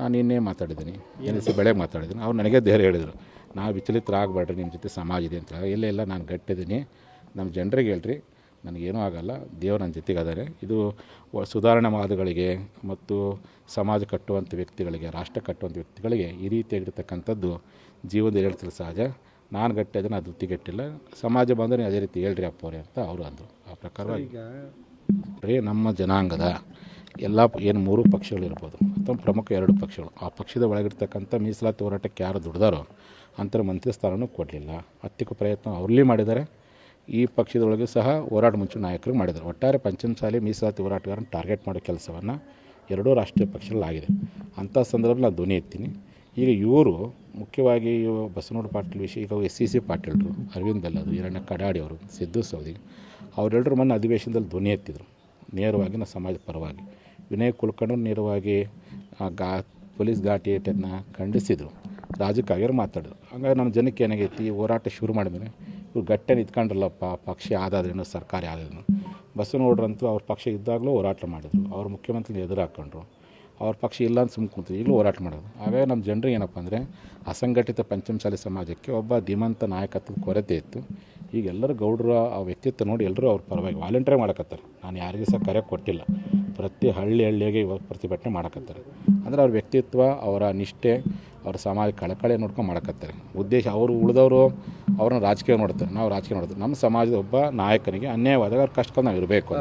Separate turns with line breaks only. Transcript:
ನಾನು ಇನ್ನೇ ಮಾತಾಡಿದ್ದೀನಿ ಏನು ಸಿ ಬೆಳಗ್ಗೆ ಮಾತಾಡಿದ್ದೀನಿ. ಅವ್ರು ನನಗೆ ಧೈರ್ಯ ಹೇಳಿದರು ನಾವು ವಿಚಲಿತರಾಗಬೇಡ್ರಿ ನಿಮ್ಮ ಜೊತೆ ಸಮಾಜ ಇದೆ ಅಂತ. ಇಲ್ಲ ಇಲ್ಲ ನಾನು ಗಟ್ಟಿದ್ದೀನಿ. ನಮ್ಮ ಜನರಿಗೆ ಹೇಳ್ರಿ ನನಗೇನೂ ಆಗಲ್ಲ ದೇವ್ರು ನನ್ನ ಜೊತೆಗೆ ಅದಾರೆ ಇದು ಸುಧಾರಣಾವಾದಿಗಳಿಗೆ ಮತ್ತು ಸಮಾಜ ಕಟ್ಟುವಂಥ ವ್ಯಕ್ತಿಗಳಿಗೆ ರಾಷ್ಟ್ರ ಕಟ್ಟುವಂಥ ವ್ಯಕ್ತಿಗಳಿಗೆ ಈ ರೀತಿಯಾಗಿರ್ತಕ್ಕಂಥದ್ದು ಜೀವನದಲ್ಲಿ ಹೇಳ್ತಿಲ್ಲ ಸಹಜ. ನಾನು ಗಟ್ಟಿ ಅದನ್ನು ಅದು ಗಟ್ಟಿಲ್ಲ. ಸಮಾಜ ಬಂದರೆ ಅದೇ ರೀತಿ ಹೇಳ್ರಿ ಅಪ್ಪೋರಿ ಅಂತ ಅವರು ಅಂದರು. ಆ ಪ್ರಕಾರ
ಈಗ
ರೀ ನಮ್ಮ ಜನಾಂಗದ ಎಲ್ಲ ಏನು ಮೂರು ಪಕ್ಷಗಳಿರ್ಬೋದು ಅಥವಾ ಪ್ರಮುಖ ಎರಡು ಪಕ್ಷಗಳು. ಆ ಪಕ್ಷದ ಒಳಗಿರ್ತಕ್ಕಂಥ ಮೀಸಲಾತಿ ಹೋರಾಟಕ್ಕೆ ಯಾರು ದುಡ್ದಾರೋ ಅಂತರ ಮಂತ್ರಿ ಸ್ಥಾನವೂ ಕೊಡಲಿಲ್ಲ. ಹತ್ತಿಕ್ಕೂ ಪ್ರಯತ್ನ ಅವ್ರಲ್ಲಿ ಮಾಡಿದ್ದಾರೆ. ಈ ಪಕ್ಷದೊಳಗೆ ಸಹ ಹೋರಾಟ ಮುಂಚೆ ನಾಯಕರು ಮಾಡಿದ್ದಾರೆ. ಒಟ್ಟಾರೆ ಪಂಚಮಸಾಲಿ ಮೀಸಲಾತಿ ಹೋರಾಟಗಾರನ ಟಾರ್ಗೆಟ್ ಮಾಡೋ ಕೆಲಸವನ್ನು ಎರಡೂ ರಾಷ್ಟ್ರೀಯ ಪಕ್ಷಗಳಾಗಿದೆ. ಅಂಥ ಸಂದರ್ಭದಲ್ಲಿ ನಾನು ಧ್ವನಿ ಎತ್ತೀನಿ. ಈಗ ಇವರು ಮುಖ್ಯವಾಗಿ ಬಸವನಗೌಡ ಪಾಟೀಲ್ ವಿಷಯ, ಈಗ ಎಸ್ ಸಿ ಸಿ ಪಾಟೀಲ್ರು, ಅರವಿಂದ್ ಬೆಲ್ಲದು ಈರಣ್ಣ ಕಡಾಡಿ ಅವರು, ಸಿದ್ದು ಸೌದಿ ಅವರೆಲ್ಲರೂ ಮೊನ್ನೆ ಅಧಿವೇಶನದಲ್ಲಿ ಧ್ವನಿ ಎತ್ತಿದ್ರು. ನೇರವಾಗಿ ನಮ್ಮ ಸಮಾಜದ ಪರವಾಗಿ. ವಿನಯ್ ಕುಲಕರ್ಣಿ ನೇರವಾಗಿ ಆ ಗಾ, ಪೊಲೀಸ್ ಘಾಟಿಯನ್ನು ಖಂಡಿಸಿದರು. ರಾಜಕಾಗಿಯರು ಮಾತಾಡಿದ್ರು. ಹಂಗಾಗಿ ನಮ್ಮ ಜನಕ್ಕೆ ಏನಾಗೈತಿ? ಹೋರಾಟ ಶುರು ಮಾಡಿದ್ಮೇಲೆ ಇವ್ರು ಗಟ್ಟೆ ನಿಂತ್ಕೊಂಡ್ರಲ್ಲಪ್ಪ, ಪಕ್ಷ ಆದಾದ್ರೇನು ಸರ್ಕಾರ ಆದ್ರೇನು ಬಸವನಗೌಡ್ರಂತೂ ಅವ್ರ ಪಕ್ಷ ಇದ್ದಾಗಲೂ ಹೋರಾಟ ಮಾಡಿದರು. ಅವ್ರ ಮುಖ್ಯಮಂತ್ರಿ ಎದುರು ಹಾಕ್ಕೊಂಡ್ರು ಅವ್ರ ಪಕ್ಷ ಇಲ್ಲ ಅಂತ ಸುಮ್ಮನೆ ಕೂತು ಈಗಲೂ ಹೋರಾಟ ಮಾಡೋದು ಹಾಗಾಗಿ ನಮ್ಮ ಜನರಿಗೆ ಏನಪ್ಪ ಅಂದರೆ, ಅಸಂಘಟಿತ ಪಂಚಮಸಾಲಿ ಸಮಾಜಕ್ಕೆ ಒಬ್ಬ ಧೀಮಂತ ನಾಯಕತ್ವದ ಕೊರತೆ ಇತ್ತು. ಈಗ ಎಲ್ಲರೂ ಗೌಡರ ಆ ವ್ಯಕ್ತಿತ್ವ ನೋಡಿ ಎಲ್ಲರೂ ಅವ್ರ ಪರವಾಗಿ ವಾಲಂಟಿಯರ್ ಮಾಡಕತ್ತಾರೆ. ನಾನು ಯಾರಿಗೂ ಸಹ ಕರೆ ಕೊಟ್ಟಿಲ್ಲ. ಪ್ರತಿ ಹಳ್ಳಿ ಹಳ್ಳಿಯಾಗೆ ಇವಾಗ ಪ್ರತಿಭಟನೆ ಮಾಡಕತ್ತಾರೆ. ಅಂದರೆ ಅವ್ರ ವ್ಯಕ್ತಿತ್ವ, ಅವರ ನಿಷ್ಠೆ, ಅವ್ರ ಸಮಾಜ ಕಳಕಳಿ ನೋಡ್ಕೊಂಡು ಮಾಡಕತ್ತಾರೆ. ಉದ್ದೇಶ ಅವರು ಉಳಿದವರು ಅವ್ರನ್ನ ರಾಜಕೀಯ ನೋಡ್ತಾರೆ. ನಾವು ರಾಜಕೀಯ ನೋಡ್ತಾರೆ ನಮ್ಮ ಸಮಾಜದ ಒಬ್ಬ ನಾಯಕನಿಗೆ ಅನ್ಯಾಯವಾದಾಗ ಅವ್ರು ಕಷ್ಟಕ್ಕೆ ನಾವು ಇರಬೇಕು